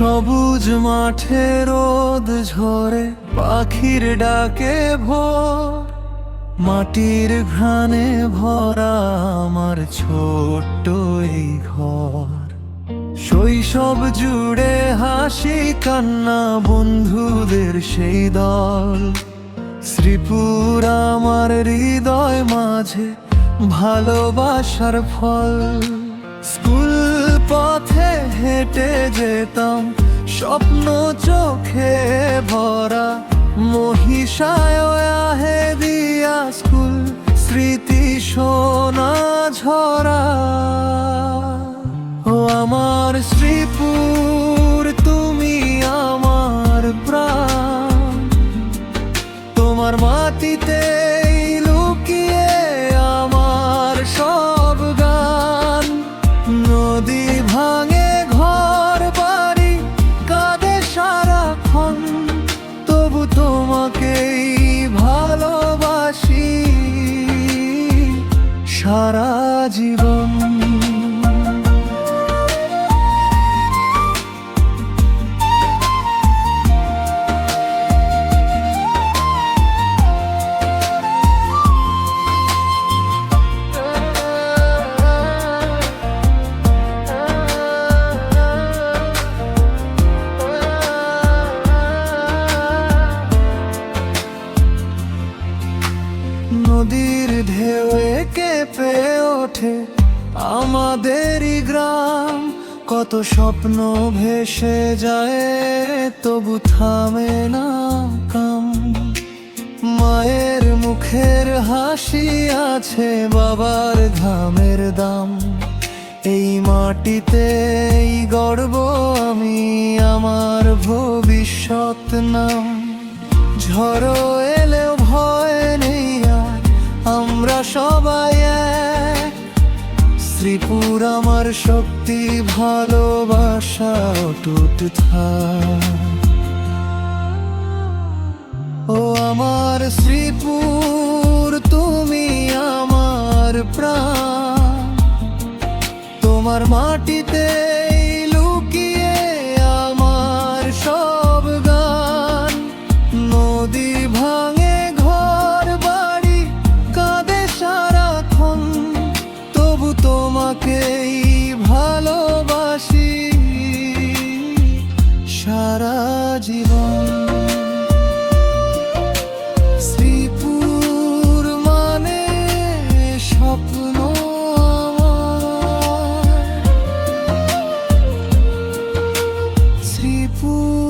সবুজ মাঠে রোদ ঝরে, পাখির ডাকে ভোর। মাটির ঘ্রাণে ভরা আমার ছোট্ট এই ঘর। শৈশব জুড়ে হাসি, কান্না, বন্ধুদের সেই দল। শ্রীপুর আমার হৃদয় মাঝে ভালোবাসার ফল। স্কুল পথে হেঁটে যেতাম, স্বপ্ন চোখে ভরা মহিষায় দিয়া স্কুল স্মৃতি সোনা ঝরা। ও আমার শ্রীপুর, তুমি আমার প্রাণ। তোমার মাটিতে নদী ভাঙে ঘর বাড়ি কাঁদে সারাক্ষণ। তবু তোমাকেই ভালোবাসি। সারা জীবন নদীর ঢেউয়ে কেঁপে ওঠে আমাদেরই গ্রাম। কত স্বপ্ন ভেসে যায়, তবু থামে না কাম। মায়ের মুখের হাসি আছে বাবার ঘামের দাম। এই মাটিতে গর্ব আমি আমার ভবিষ্যৎ নাম। ঝড়ো সবাই এক। শ্রীপুর আমার শক্তি, ভালোবাসা, অটুট থাক। ও আমার শ্রীপুর, তুমি আমার প্রাণ। তোমার মাটিতে লুকিয়ে আমার সব গান। নদী ভাঙে তোমাকেই ভালোবাসি সারা জীবন শ্রীপুর মানে স্বপ্ন। শ্রীপুর